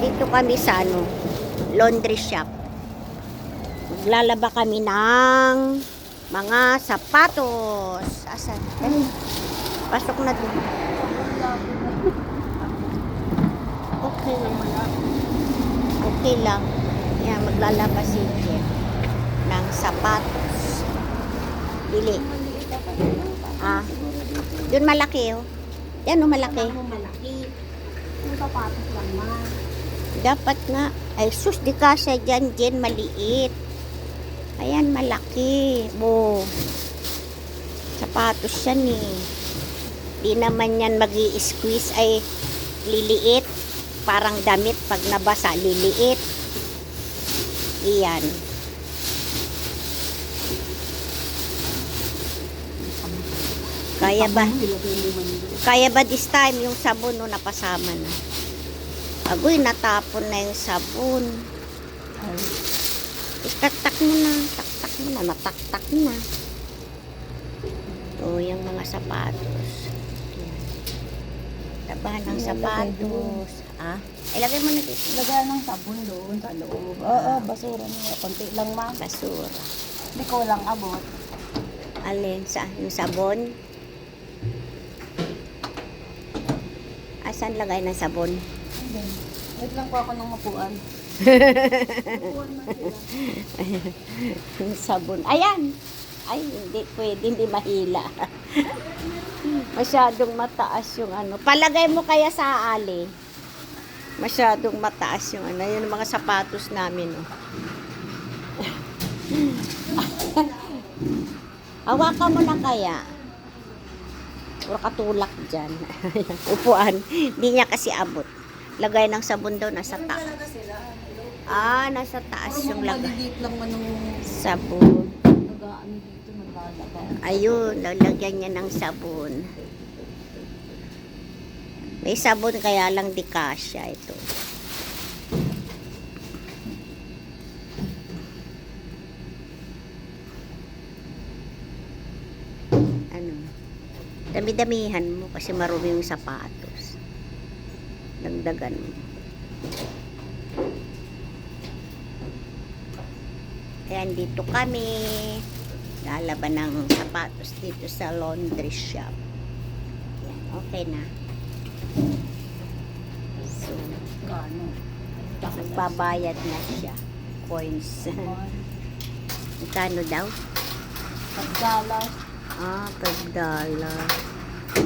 Dito kami sa ano, laundry shop. Maglalaba kami ng mga sapatos. Asan? Eh, pasok na din. Okay lang. Okay lang. Yan, maglalaba si Jeff ng sapatos. Bili. Ah, yun malaki oh. Yan oh, malaki. malaki. Yung sapatos lang man. Dapat nga. Ay, sus, di kasya dyan, Jen, maliit. Ayan, malaki. Bo. Sapatos yan eh. Di naman yan mag squeeze ay liliit. Parang damit pag nabasa, liliit. Iyan. Kaya ba? Kaya ba this time yung sabon no napasama na? Agoy, natapon na yung sabon. Itaktak mo na, taktak mo na, nataktak na. Ito yung mga sapatos. Yan. Tabahan ng Ilagay sapatos. Ah, ilagay mo na dito. Lagyan ng sabon doon sa loob. Oo, basura niya. Konti lang ma. Basura. Hindi ko lang abot. Alin sa yung sabon? Asan lagay ng sabon? Hindi. Wait lang po ako ng mapuan. yung sabon. Ayan! Ay, hindi pwede, hindi mahila. Masyadong mataas yung ano. Palagay mo kaya sa ali. Masyadong mataas yung ano. Yun mga sapatos namin. Oh. Hawakan mo na kaya. Puro katulak dyan. Upuan. Hindi niya kasi abot. Lagay ng sabon daw nasa taas. Ah, nasa taas yung lagay. Lang man ng Sabon. Ayun, lalagyan niya ng sabon. May sabon kaya lang di kasya ito. Ano? Dami-damihan mo kasi marumi yung sapatos. Dagdagan. Ayan, dito kami. Lalaban ng sapatos dito sa laundry shop. Ayan, okay na. So, Gano. magbabayad na siya. Coins. Magkano daw? Pagdalas. Ah, dollar.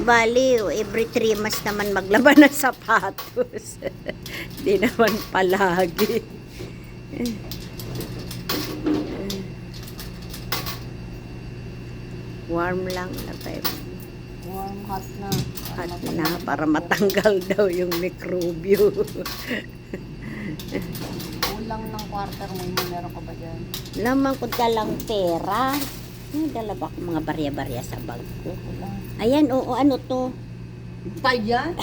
Bali, every 3 months naman maglaban ng sapatos. Di naman palagi. Warm lang na tayo. Warm hot na. At na, para matanggal daw yung mikrobyo. Kulang ng quarter mo. Meron ka ba dyan? Naman ko dalang pera. Ay, dala ba mga barya-barya sa bag ko? Ayan, oo, ano to? Pa yan?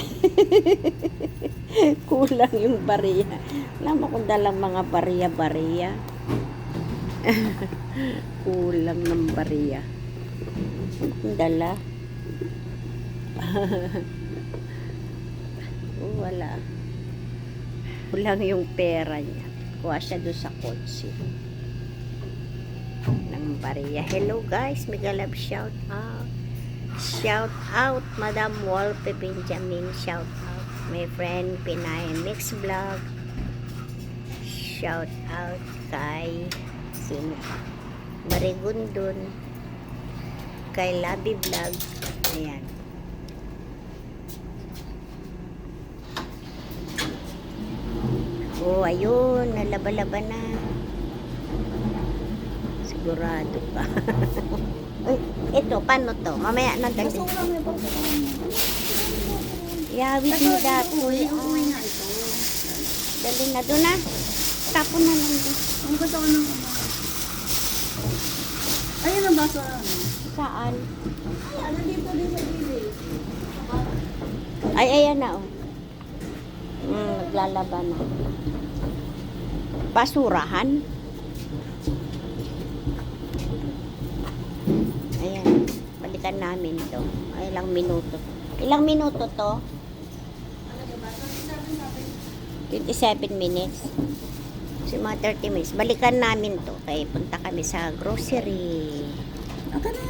Kulang yung barya. Naman ko dalang mga barya-barya. Kulang ng barya. Ang dala. Oh, Wala. Kulang yung pera niya. Kuha siya doon sa kotse. Barya. Hello guys, mega love shout out. Shout out, Madam Wolpe Benjamin. Shout out, my friend Pinay Mix Vlog. Shout out kay sino? Marigundon. Kay Labi Vlog. Ayan. Oh, ayun. Nalaba-laba na. Sigurado ka. Uy, ito, paano to? Mamaya na may basura. Yawit mo datoy. Umuwi nga ito. Dali na doon na. Tapon na lang doon. Ang gusto ko ng Ayun ang basura. ano? Saan? Ay, ano dito din sa gilid? Ay, ayan na oh. Mm, naglalaba na. Basurahan. Ayan. Balikan namin to. Ilang minuto. Ilang minuto to? 27 minutes. So, mga 30 minutes. Balikan namin to. Kaya punta kami sa grocery. Aka na